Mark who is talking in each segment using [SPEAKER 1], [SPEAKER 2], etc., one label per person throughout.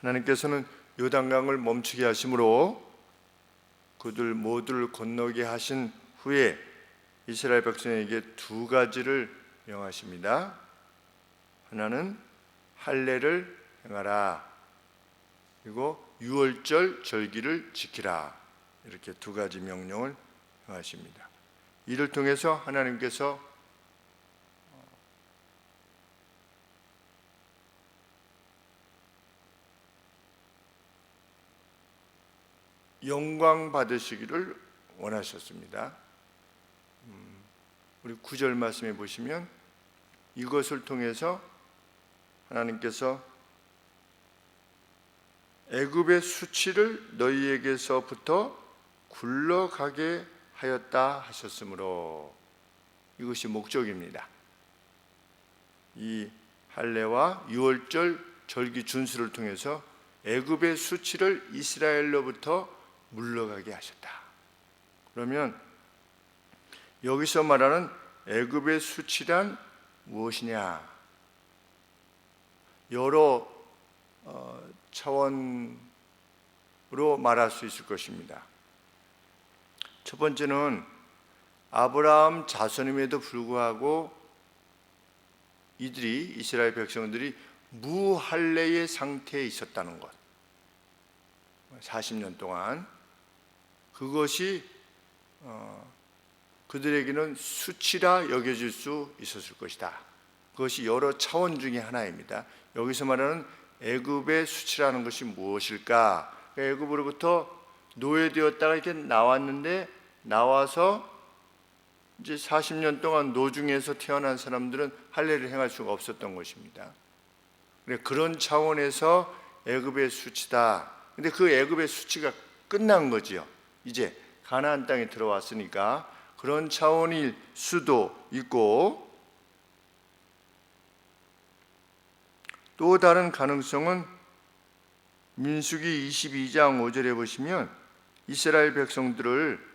[SPEAKER 1] 하나님께서는 요단강을 멈추게 하심으로 그들 모두를 건너게 하신 후에 이스라엘 백성에게 두 가지를 명하십니다. 하나는 할례를 행하라. 그리고 유월절 절기를 지키라. 이렇게 두 가지 명령을 행하십니다. 이를 통해서 하나님께서 영광 받으시기를 원하셨습니다. 음, 우리 구절 말씀에 보시면 이것을 통해서 하나님께서 애굽의 수치를 너희에게서부터 굴러가게 하였다 하셨으므로 이것이 목적입니다. 이 할례와 유월절 절기 준수를 통해서 애굽의 수치를 이스라엘로부터 물러가게 하셨다. 그러면 여기서 말하는 애굽의 수치란 무엇이냐? 여러 어, 차원으로 말할 수 있을 것입니다. 첫 번째는 아브라함 자손임에도 불구하고 이들이 이스라엘 백성들이 무할례의 상태에 있었다는 것. 40년 동안 그것이 어, 그들에게는 수치라 여겨질 수 있었을 것이다. 그것이 여러 차원 중에 하나입니다. 여기서 말하는 애굽의 수치라는 것이 무엇일까? 애굽으로부터 노예되었다가 이렇게 나왔는데 나와서 이제 40년 동안 노중에서 태어난 사람들은 할례를 행할 수가 없었던 것입니다. 그런 차원에서 애굽의 수치다. 근데 그 애굽의 수치가 끝난 거지요. 이제 가나안 땅에 들어왔으니까 그런 차원일 수도 있고 또 다른 가능성은 민수기 22장 5절에 보시면 이스라엘 백성들을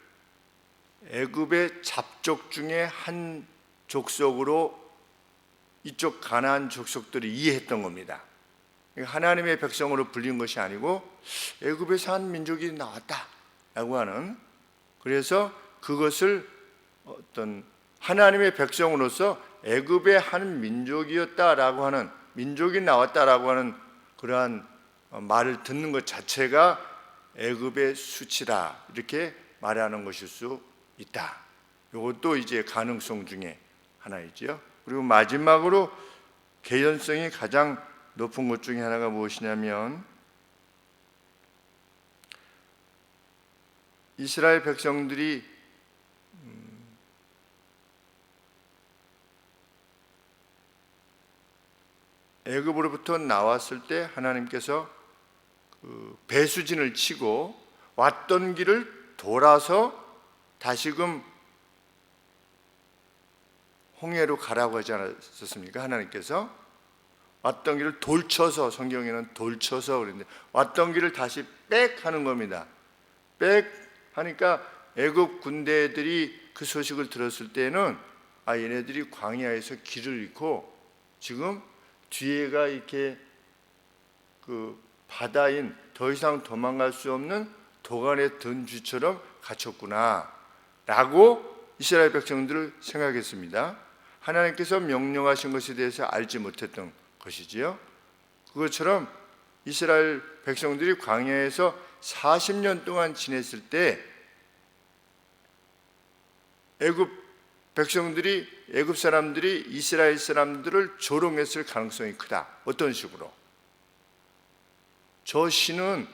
[SPEAKER 1] 애굽의 잡족 중에 한 족속으로 이쪽 가나안 족속들이 이해했던 겁니다. 하나님의 백성으로 불린 것이 아니고 애굽에서 한 민족이 나왔다 라고 하는 그래서 그것을 어떤 하나님의 백성으로서 애굽의 한 민족이었다라고 하는 민족이 나왔다라고 하는 그러한 말을 듣는 것 자체가 애굽의 수치다 이렇게 말하는 것일 수 있다. 이것도 이제 가능성 중에 하나이죠. 그리고 마지막으로 개연성이 가장 높은 것 중에 하나가 무엇이냐면 이스라엘 백성들이 음, 애굽으로부터 나왔을 때 하나님께서 그 배수진을 치고 왔던 길을 돌아서 다시금 홍해로 가라고 하지 않았습니까? 하나님께서 왔던 길을 돌쳐서 성경에는 돌쳐서 그랬는데 왔던 길을 다시 빽 하는 겁니다. 빽 하니까 애굽 군대들이 그 소식을 들었을 때는 아 얘네들이 광야에서 길을 잃고 지금 뒤에가 이렇게 그 바다인 더 이상 도망갈 수 없는 도간에 든 쥐처럼 갇혔구나 라고 이스라엘 백성들을 생각했습니다. 하나님께서 명령하신 것에 대해서 알지 못했던 것이지요. 그것처럼 이스라엘 백성들이 광야에서 40년 동안 지냈을 때 애굽 백성들이 애굽 사람들이 이스라엘 사람들을 조롱했을 가능성이 크다. 어떤 식으로? 저 신은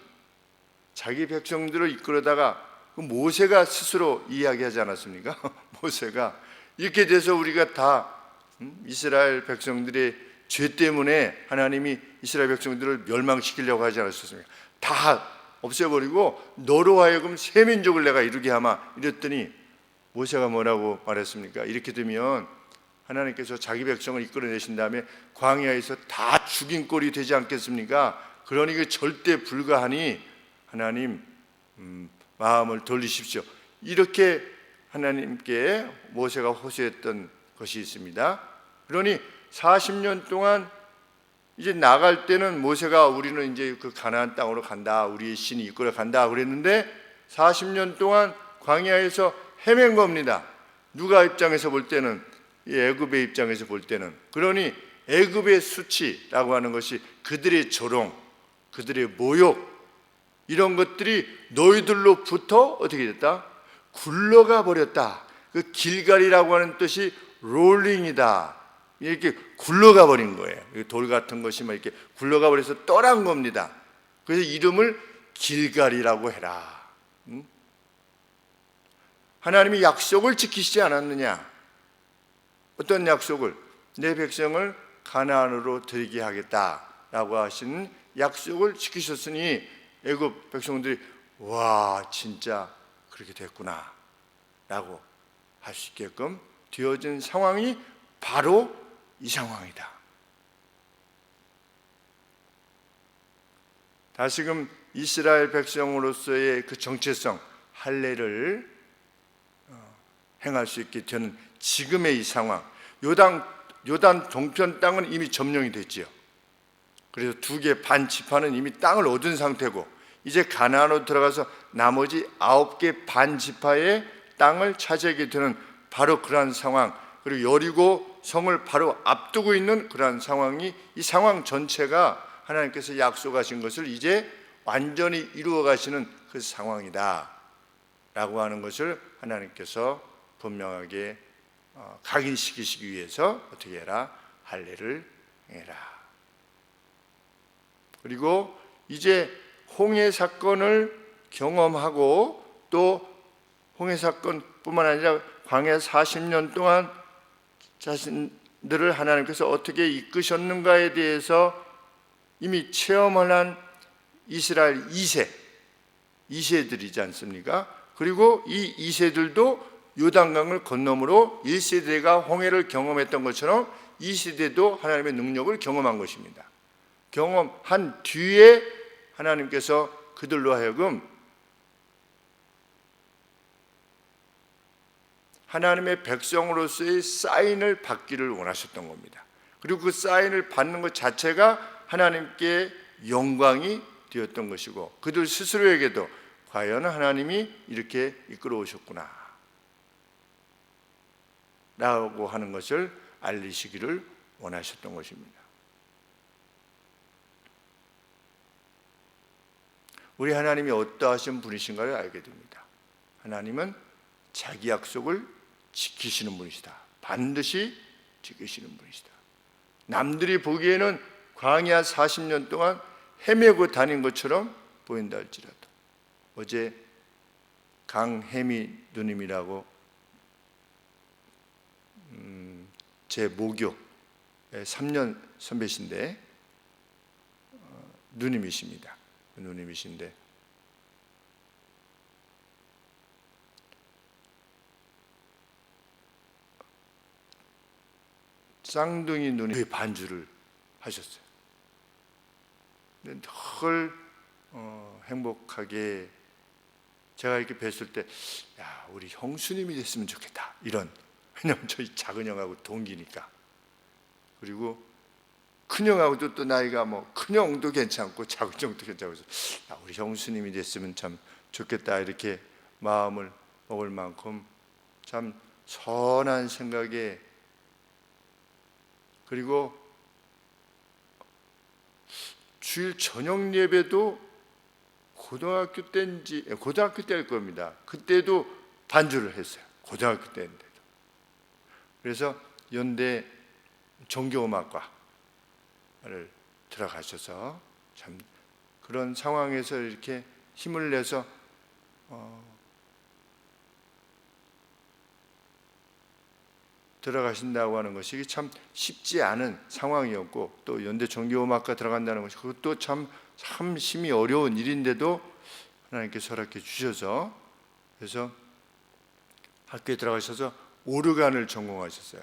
[SPEAKER 1] 자기 백성들을 이끌어다가 그 모세가 스스로 이야기하지 않았습니까? 모세가 이렇게 돼서 우리가 다 음, 이스라엘 백성들의 죄 때문에 하나님이 이스라엘 백성들을 멸망시키려고 하지 않았습니까? 다 없애버리고 너로 하여금 새 민족을 내가 이루게 하마 이랬더니 모세가 뭐라고 말했습니까? 이렇게 되면 하나님께서 자기 백성을 이끌어내신 다음에 광야에서 다 죽인 꼴이 되지 않겠습니까? 그러니 그 절대 불가하니 하나님 음, 마음을 돌리십시오. 이렇게 하나님께 모세가 호소했던 것이 있습니다. 그러니 40년 동안 이제 나갈 때는 모세가 우리는 이제 그 가나안 땅으로 간다. 우리의 신이 이끌어 간다 그랬는데 40년 동안 광야에서 헤맨 겁니다. 누가 입장에서 볼 때는 이 애굽의 입장에서 볼 때는 그러니 애굽의 수치라고 하는 것이 그들의 조롱, 그들의 모욕 이런 것들이 너희들로부터 어떻게 됐다? 굴러가 버렸다. 그 길갈이라고 하는 뜻이 롤링이다. 이렇게 굴러가 버린 거예요. 이돌 같은 것이 막 이렇게 굴러가 버려서 떠난 겁니다. 그래서 이름을 길갈이라고 해라. 응? 하나님이 약속을 지키시지 않았느냐? 어떤 약속을 내 백성을 가나안으로 들게 하겠다라고 하신 약속을 지키셨으니 애굽 백성들이 와 진짜 그렇게 됐구나라고 할 수 있게끔 되어진 상황이 바로 이 상황이다. 다시금 이스라엘 백성으로서의 그 정체성 할례를 어, 행할 수 있게 되는 지금의 이 상황. 요단 요단 동편 땅은 이미 점령이 됐지요. 그래서 두 개 반 지파는 이미 땅을 얻은 상태고 이제 가나안으로 들어가서 나머지 아홉 개 반 지파의 땅을 차지하게 되는 바로 그러한 상황 그리고 여리고 성을 바로 앞두고 있는 그러한 상황이 이 상황 전체가 하나님께서 약속하신 것을 이제 완전히 이루어 가시는 그 상황이다. 라고 하는 것을 하나님께서 분명하게 어, 각인시키시기 위해서 어떻게 해라? 할례를 해라. 그리고 이제 홍해 사건을 경험하고 또 홍해 사건뿐만 아니라 광야 40년 동안 자신들을 하나님께서 어떻게 이끄셨는가에 대해서 이미 체험을 한 이스라엘 2세 2세들이지 않습니까? 그리고 이 2세들도 요단강을 건너므로 1세대가 홍해를 경험했던 것처럼 2세대도 하나님의 능력을 경험한 것입니다. 경험한 뒤에 하나님께서 그들로 하여금 하나님의 백성으로서의 사인을 받기를 원하셨던 겁니다. 그리고 그 사인을 받는 것 자체가 하나님께 영광이 되었던 것이고 그들 스스로에게도 과연 하나님이 이렇게 이끌어 오셨구나 라고 하는 것을 알리시기를 원하셨던 것입니다. 우리 하나님이 어떠하신 분이신가를 알게 됩니다. 하나님은 자기 약속을 지키시는 분이시다. 반드시 지키시는 분이시다. 남들이 보기에는 광야 40년 동안 헤매고 다닌 것처럼 보인다 할지라도 어제 강혜미 누님이라고 음, 제 모교 3년 선배신데 어, 누님이십니다. 누님이신데 쌍둥이 누님. 반주를 하셨어요. 늘 어, 행복하게 제가 이렇게 뵀을 때, 야 우리 형수님이 됐으면 좋겠다. 이런. 왜냐면 저희 작은 형하고 동기니까. 그리고 큰 형하고도 또 나이가 뭐 큰 형도 괜찮고 작은 형도 괜찮고 그래서 야 우리 형수님이 됐으면 참 좋겠다. 이렇게 마음을 먹을 만큼 참 선한 생각에 그리고 주일 저녁 예배도 고등학교 때인지 고등학교 때일 겁니다. 그때도 반주를 했어요. 고등학교 때인데도. 그래서 연대 종교음악과를 들어가셔서 참 그런 상황에서 이렇게 힘을 내서 어, 들어가신다고 하는 것이 참 쉽지 않은 상황이었고 또 연대 종교음악과 들어간다는 것이 그것도 참, 참 심히 어려운 일인데도 하나님께서 허락해 주셔서 그래서 학교에 들어가셔서 오르간을 전공하셨어요.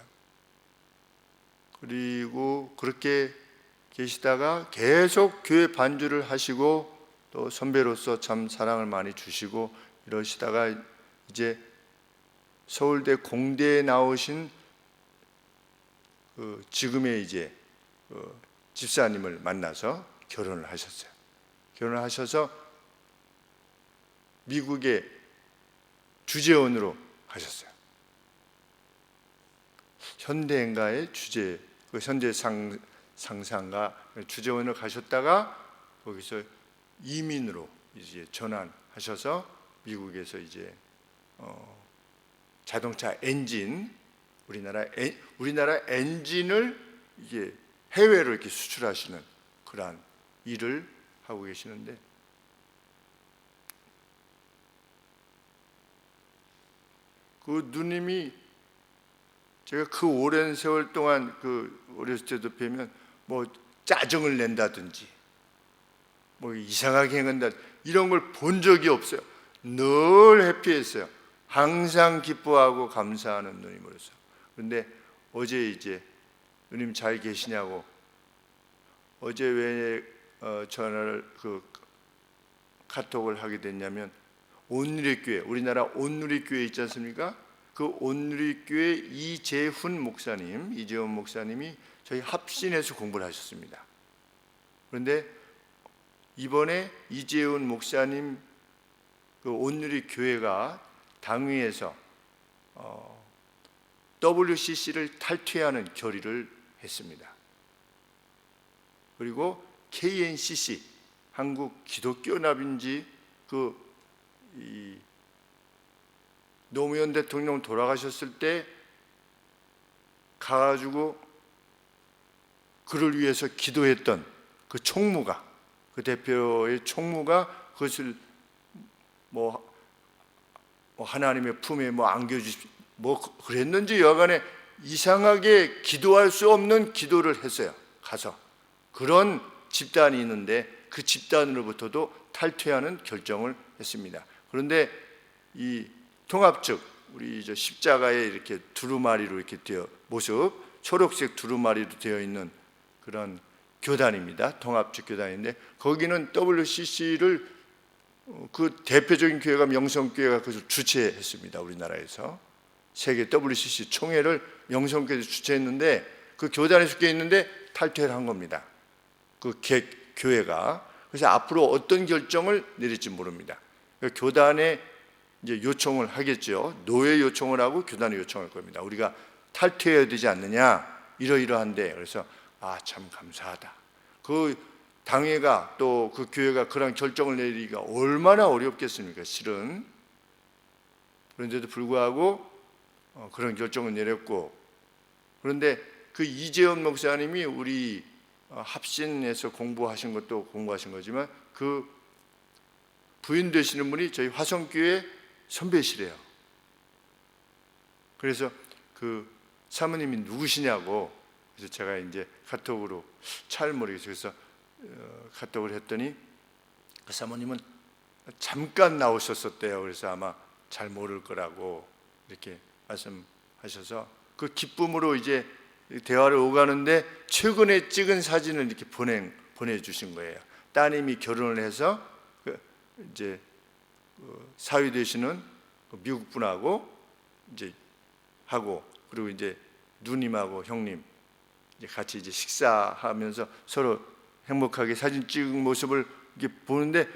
[SPEAKER 1] 그리고 그렇게 계시다가 계속 교회 반주를 하시고 또 선배로서 참 사랑을 많이 주시고 이러시다가 이제 서울대 공대에 나오신 그 지금의 이제 그 집사님을 만나서 결혼을 하셨어요. 결혼을 하셔서 미국의 주재원으로 가셨어요. 현대인가의 주재 그 현대 상 상상가 주재원을 가셨다가 거기서 이민으로 이제 전환하셔서 미국에서 이제 어, 자동차 엔진 우리나라 엔, 우리나라 엔진을 이게 해외로 이렇게 수출하시는 그러한 일을 하고 계시는데 그 누님이 제가 그 오랜 세월 동안 그 어렸을 때도 뵈면 뭐 짜증을 낸다든지 뭐 이상하게 행한다 이런 걸 본 적이 없어요. 늘 해피했어요. 항상 기뻐하고 감사하는 누님으로서. 그런데 어제 이제 누님 잘 계시냐고 어제 왜 어, 전화를 그 카톡을 하게 됐냐면 온누리교회 우리나라 온누리교회 있지 않습니까? 그 온누리교회 이재훈 목사님 이재훈 목사님이 저희 합신에서 공부를 하셨습니다. 그런데 이번에 이재훈 목사님 그 온누리 교회가 당위에서 어, WCC를 탈퇴하는 결의를 했습니다. 그리고 KNCC 한국 기독교 연합인지 그이 노무현 대통령 돌아가셨을 때 가가지고 그를 위해서 기도했던 그 총무가 그 대표의 총무가 그것을 뭐, 뭐 하나님의 품에 뭐 안겨주십 뭐 그랬는지 여간에 이상하게 기도할 수 없는 기도를 했어요. 가서 그런 집단이 있는데 그 집단으로부터도 탈퇴하는 결정을 했습니다. 그런데 이 통합 측 우리 저 십자가에 이렇게 두루마리로 이렇게 되어 모습 초록색 두루마리로 되어 있는 그런 교단입니다. 통합적 교단인데 거기는 WCC를 그 대표적인 교회가 명성교회가 그것을 주최했습니다. 우리나라에서 세계 WCC 총회를 명성교회에서 주최했는데 그 교단에 속해 있는데 탈퇴를 한 겁니다. 그 개, 교회가 그래서 앞으로 어떤 결정을 내릴지 모릅니다. 그 교단에 이제 요청을 하겠죠. 노예 요청을 하고 교단에 요청할 겁니다. 우리가 탈퇴해야 되지 않느냐 이러이러한데 그래서 아 참 감사하다. 그 당회가 또 그 교회가 그런 결정을 내리기가 얼마나 어렵겠습니까? 실은 그런데도 불구하고 어, 그런 결정을 내렸고 그런데 그 이재원 목사님이 우리 어, 합신에서 공부하신 것도 공부하신 거지만 그 부인 되시는 분이 저희 화성교회 선배시래요. 그래서 그 사모님이 누구시냐고 그래서 제가 이제 카톡으로 잘 모르겠어요. 그래서 어, 카톡을 했더니 그 사모님은 잠깐 나오셨었대요. 그래서 아마 잘 모를 거라고 이렇게 말씀하셔서 그 기쁨으로 이제 대화를 오가는데 최근에 찍은 사진을 이렇게 보내 보내주신 거예요. 따님이 결혼을 해서 그 이제 그 사위 되시는 그 미국 분하고 이제 하고 그리고 이제 누님하고 형님 이제 같이 이제 식사하면서 서로 행복하게 사진 찍은 모습을 이렇게 보는데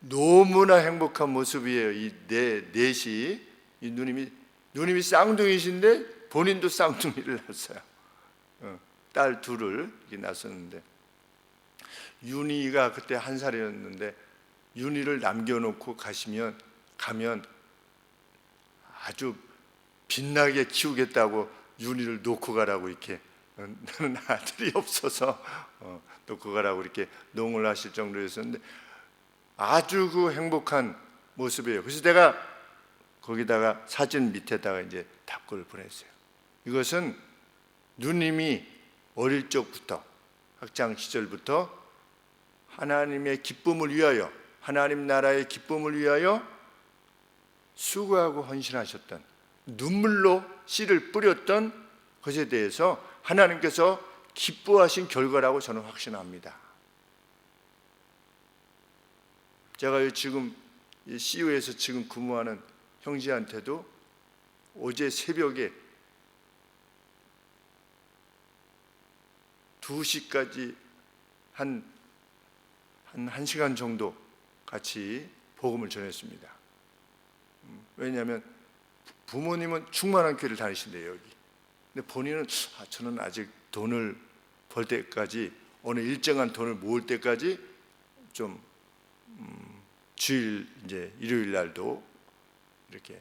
[SPEAKER 1] 너무나 행복한 모습이에요. 이 네 넷이 이 누님이 누님이 쌍둥이신데 본인도 쌍둥이를 낳았어요. 어, 딸 둘을 낳았었는데 윤희가 그때 한 살이었는데 윤희를 남겨놓고 가시면 가면 아주 빛나게 키우겠다고 윤희를 놓고 가라고 이렇게 어, 나는 아들이 없어서 어, 놓고 가라고 이렇게 농을 하실 정도였었는데 아주 그 행복한 모습이에요. 그래서 내가 거기다가 사진 밑에다가 이제 답글을 보냈어요. 이것은 누님이 어릴 적부터 학창 시절부터 하나님의 기쁨을 위하여 하나님 나라의 기쁨을 위하여 수고하고 헌신하셨던 눈물로 씨를 뿌렸던 것에 대해서 하나님께서 기뻐하신 결과라고 저는 확신합니다. 제가 지금 CU에서 지금 근무하는 형제한테도 어제 새벽에 2시까지 한, 한, 한 시간 정도 같이 복음을 전했습니다. 음, 왜냐하면 부모님은 충만한 교회를 다니신대요, 여기. 근데 본인은, 아, 저는 아직 돈을 벌 때까지, 어느 일정한 돈을 모을 때까지 좀, 음, 주일, 이제 일요일 날도 이렇게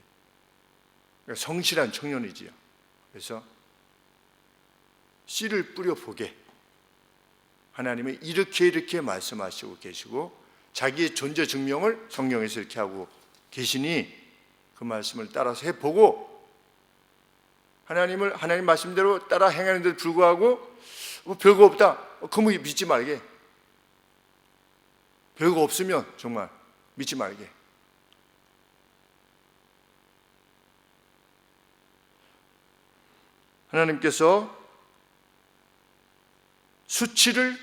[SPEAKER 1] 그러니까 성실한 청년이지요. 그래서 씨를 뿌려 보게 하나님이 이렇게 이렇게 말씀하시고 계시고 자기의 존재 증명을 성경에서 이렇게 하고 계시니 그 말씀을 따라서 해보고 하나님을 하나님 말씀대로 따라 행하는데도 불구하고 뭐 별거 없다. 그러면 믿지 말게. 별거 없으면 정말 믿지 말게. 하나님께서 수치를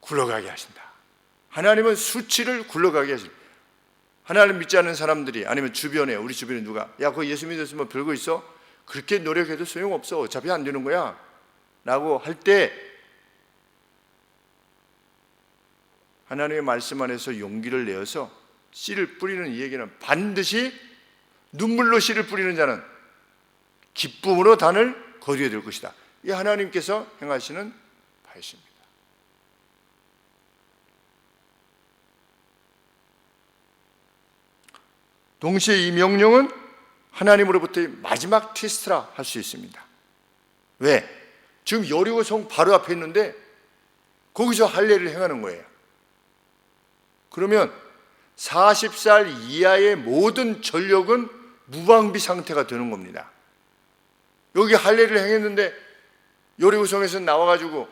[SPEAKER 1] 굴러가게 하신다. 하나님은 수치를 굴러가게 하신다. 하나님 믿지 않는 사람들이 아니면 주변에 우리 주변에 누가 야 그거 예수 믿었으면 별거 있어? 그렇게 노력해도 소용없어. 어차피 안 되는 거야. 라고 할 때 하나님의 말씀 안에서 용기를 내어서 씨를 뿌리는 이 얘기는 반드시 눈물로 씨를 뿌리는 자는 기쁨으로 단을 거두게 될 것이다. 이 하나님께서 행하시는 바이십니다. 동시에 이 명령은 하나님으로부터의 마지막 테스트라 할 수 있습니다. 왜? 지금 여리고 성 바로 앞에 있는데 거기서 할례를 행하는 거예요. 그러면 40살 이하의 모든 전력은 무방비 상태가 되는 겁니다. 여기 할례를 행했는데 요리구성에서 나와가지고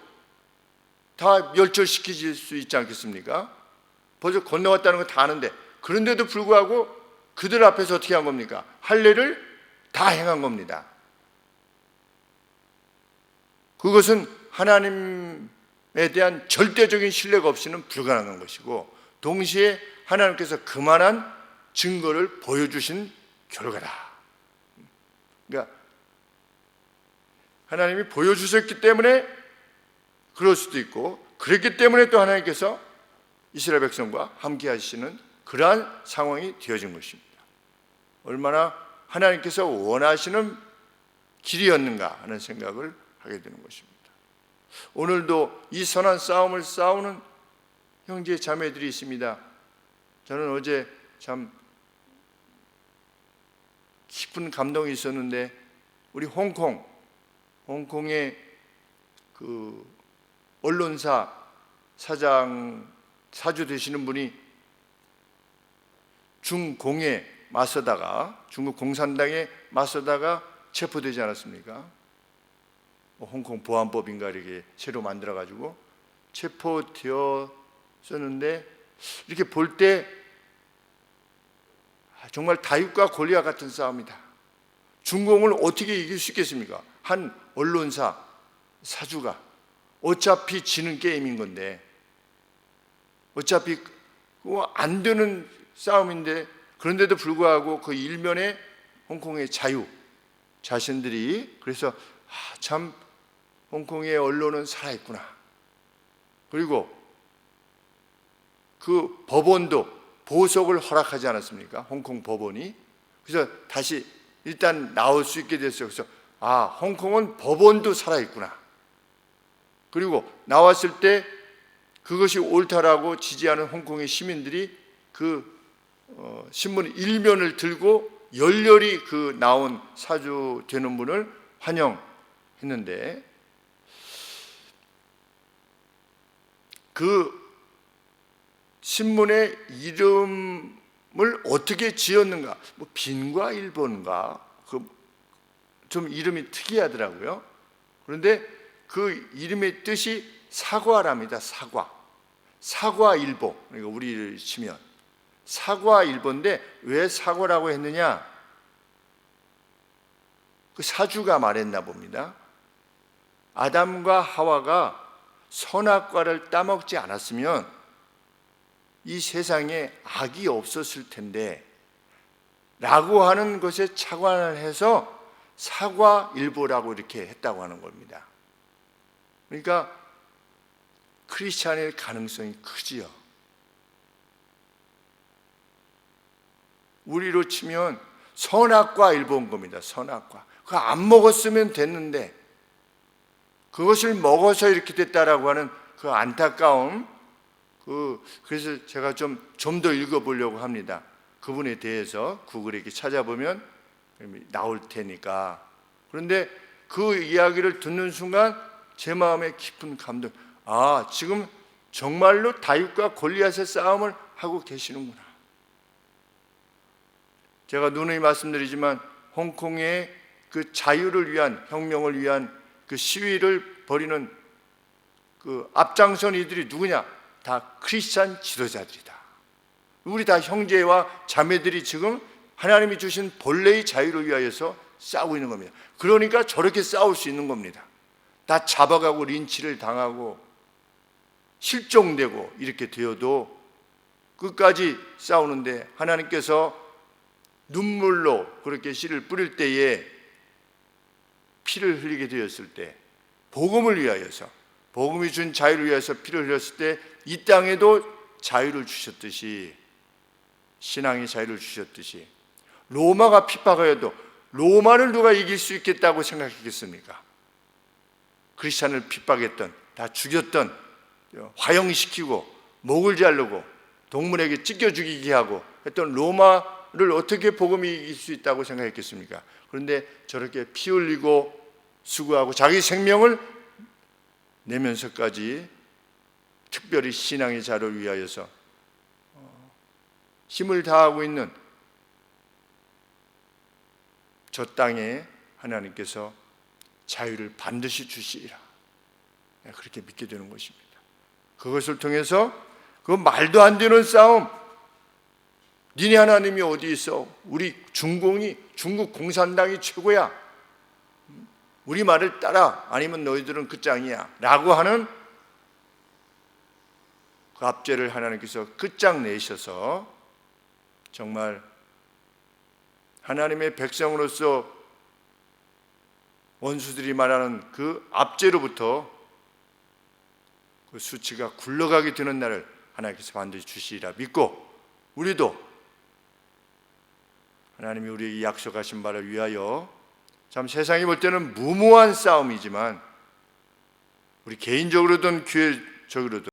[SPEAKER 1] 다 멸절시킬 수 있지 않겠습니까? 벌써 건너왔다는 거 다 아는데 그런데도 불구하고 그들 앞에서 어떻게 한 겁니까? 할례를 다 행한 겁니다. 그것은 하나님에 대한 절대적인 신뢰가 없이는 불가능한 것이고 동시에 하나님께서 그만한 증거를 보여주신 결과다. 그러니까 하나님이 보여주셨기 때문에 그럴 수도 있고 그랬기 때문에 또 하나님께서 이스라엘 백성과 함께 하시는 그러한 상황이 되어진 것입니다. 얼마나 하나님께서 원하시는 길이었는가 하는 생각을 하게 되는 것입니다. 오늘도 이 선한 싸움을 싸우는 형제 자매들이 있습니다. 저는 어제 참 깊은 감동이 있었는데 우리 홍콩 홍콩의 그 언론사 사장 사주 되시는 분이 중공에 맞서다가 중국 공산당에 맞서다가 체포되지 않았습니까? 뭐 홍콩 보안법인가 이렇게 새로 만들어 가지고 체포되었었는데 이렇게 볼때 아, 정말 다윗과 골리앗 같은 싸움이다. 중공을 어떻게 이길 수 있겠습니까? 한 언론사 사주가 어차피 지는 게임인 건데 어차피 뭐안 되는 싸움인데 그런데도 불구하고 그 일면에 홍콩의 자유 자신들이 그래서 아, 참 홍콩의 언론은 살아있구나. 그리고 그 법원도 보석을 허락하지 않았습니까? 홍콩 법원이. 그래서 다시 일단 나올 수 있게 됐어요. 그래서 아, 홍콩은 법원도 살아있구나. 그리고 나왔을 때 그것이 옳다라고 지지하는 홍콩의 시민들이 그 어, 신문 일면을 들고 열렬히 그 나온 사주 되는 분을 환영했는데 그 신문의 이름을 어떻게 지었는가? 뭐 빈과 일본가 그 좀 이름이 특이하더라고요. 그런데 그 이름의 뜻이 사과랍니다. 사과. 사과일보. 그러니까 우리를 치면 사과일보인데 왜 사과라고 했느냐? 그 사주가 말했나 봅니다. 아담과 하와가 선악과를 따먹지 않았으면 이 세상에 악이 없었을 텐데 라고 하는 것에 착안을 해서 사과일보라고 이렇게 했다고 하는 겁니다. 그러니까 크리스찬일 가능성이 크지요. 우리로 치면 선악과 일본 겁니다. 선악과. 그거 안 먹었으면 됐는데 그것을 먹어서 이렇게 됐다라고 하는 그 안타까움 그 그래서 제가 좀 좀 더 읽어 보려고 합니다. 그분에 대해서 구글에 이렇게 찾아보면 나올 테니까 그런데 그 이야기를 듣는 순간 제 마음에 깊은 감동. 아 지금 정말로 다윗과 골리앗의 싸움을 하고 계시는구나. 제가 누누이 말씀드리지만 홍콩의 그 자유를 위한 혁명을 위한 그 시위를 벌이는 그 앞장선 이들이 누구냐? 다 크리스찬 지도자들이다. 우리 다 형제와 자매들이 지금 하나님이 주신 본래의 자유를 위하여서 싸우고 있는 겁니다. 그러니까 저렇게 싸울 수 있는 겁니다. 다 잡아가고 린치를 당하고 실종되고 이렇게 되어도 끝까지 싸우는데 하나님께서 눈물로 그렇게 씨를 뿌릴 때에 피를 흘리게 되었을 때 복음을 위하여서 복음이 준 자유를 위해서 피를 흘렸을 때 이 땅에도 자유를 주셨듯이 신앙의 자유를 주셨듯이 로마가 핍박하여도 로마를 누가 이길 수 있겠다고 생각했겠습니까? 크리스찬을 핍박했던 다 죽였던 화형시키고 목을 자르고 동물에게 찢겨 죽이게 하고 했던 로마를 어떻게 복음이 이길 수 있다고 생각했겠습니까? 그런데 저렇게 피 흘리고 수고하고 자기 생명을 내면서까지 특별히 신앙의 자를 위하여서 어, 힘을 다하고 있는 저 땅에 하나님께서 자유를 반드시 주시리라. 내가 그렇게 믿게 되는 것입니다. 그것을 통해서 그 말도 안 되는 싸움, 니네 하나님이 어디 있어? 우리 중공이 중국 공산당이 최고야. 우리 말을 따라 아니면 너희들은 끝장이야. 라고 하는 그 압제를 하나님께서 끝장 내셔서 정말 하나님의 백성으로서 원수들이 말하는 그 압제로부터 그 수치가 굴러가게 되는 날을 하나님께서 반드시 주시리라 믿고 우리도 하나님이 우리에게 약속하신 바를 위하여 참 세상이 볼 때는 무모한 싸움이지만 우리 개인적으로든 교회적으로든